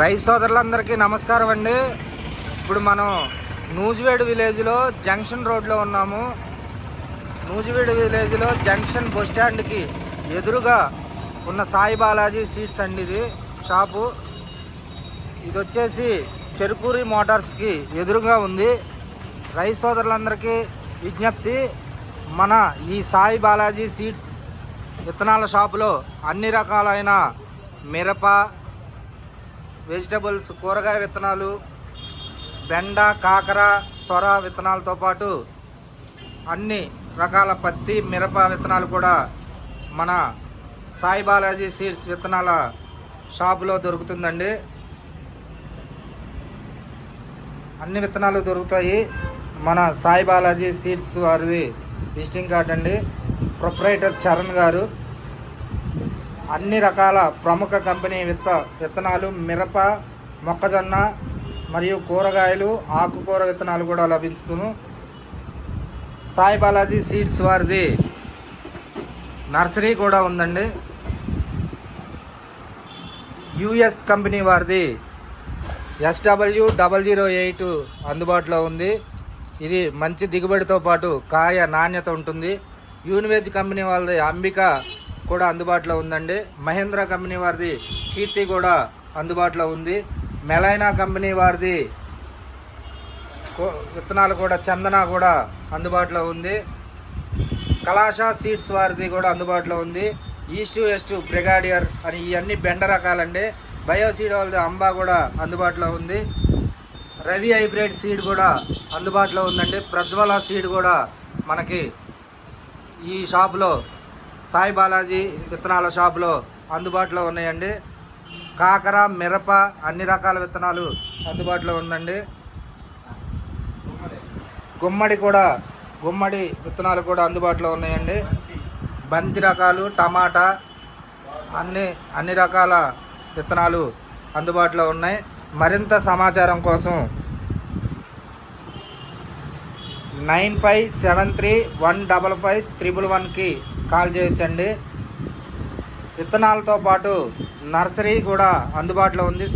రైతు సోదరులందరికీ నమస్కారం అండి. ఇప్పుడు మనం నూజివేడు విలేజ్లో జంక్షన్ రోడ్లో ఉన్నాము. నూజివేడు విలేజ్లో జంక్షన్ బస్ స్టాండ్కి ఎదురుగా ఉన్న సాయి బాలాజీ సీట్స్ అండి ఇది షాపు. ఇది వచ్చేసి చెరుకూరి మోటార్స్కి ఎదురుగా ఉంది. రైతు సోదరులందరికీ విజ్ఞప్తి మన ఈ సాయి బాలాజీ సీడ్స్ విత్తనాల షాపులో అన్ని రకాలైన మిరప వెజిటబుల్స్ కూరగాయ విత్తనాలు బెండ కాకర సొర విత్తనాలతో పాటు అన్ని రకాల పత్తి మిరప విత్తనాలు కూడా మన సాయి బాలాజీ సీడ్స్ విత్తనాల షాపులో దొరుకుతుందండి. అన్ని విత్తనాలు దొరుకుతాయి. మన సాయి బాలాజీ సీడ్స్ వారిది విజిటింగ్ కార్డ్ అండి. ప్రొప్రైటర్ చరణ్ గారు. అన్ని రకాల ప్రముఖ కంపెనీ విత్త విత్తనాలు మిరప మొక్కజొన్న మరియు కూరగాయలు ఆకుకూర విత్తనాలు కూడా లభించును. సాయి బాలాజీ సీడ్స్ వారిది నర్సరీ కూడా ఉందండి. యుఎస్ కంపెనీ వారిది ఎస్డబ్ల్యూ డబల్ జీరో ఎయిట్ అందుబాటులో ఉంది. ఇది మంచి దిగుబడితో పాటు కాయ నాణ్యత ఉంటుంది. యూనివేజ్ కంపెనీ వాళ్ళది అంబిక కూడా అందుబాటులో ఉందండి. మహేంద్ర కంపెనీ వారిది కీర్తి కూడా అందుబాటులో ఉంది. మెలైనా కంపెనీ వారిది విత్తనాలు కూడా చందన కూడా అందుబాటులో ఉంది. కలాషా సీడ్స్ వారిది కూడా అందుబాటులో ఉంది. ఈస్ట్ వెస్ట్ బ్రిగాడియర్ అని ఇవన్నీ బెండ రకాలండి. బయోసీడ్ వాళ్ళది అంబా కూడా అందుబాటులో ఉంది. రవి హైబ్రిడ్ సీడ్ కూడా అందుబాటులో ఉందండి. ప్రజ్వల సీడ్ కూడా మనకి ఈ షాప్లో సాయి బాలాజీ విత్తనాల షాపులో అందుబాటులో ఉన్నాయండి. కాకర మిరప అన్ని రకాల విత్తనాలు అందుబాటులో ఉందండి. గుమ్మడి కూడా గుమ్మడి విత్తనాలు కూడా అందుబాటులో ఉన్నాయండి. బంతి రకాలు టమాటా అన్ని అన్ని రకాల విత్తనాలు అందుబాటులో ఉన్నాయి. మరింత సమాచారం కోసం nine five seven three one double five triple వన్కి కాల్ చేయొచ్చండి. విత్తనాలతో పాటు నర్సరీ కూడా అందుబాటులో ఉంది.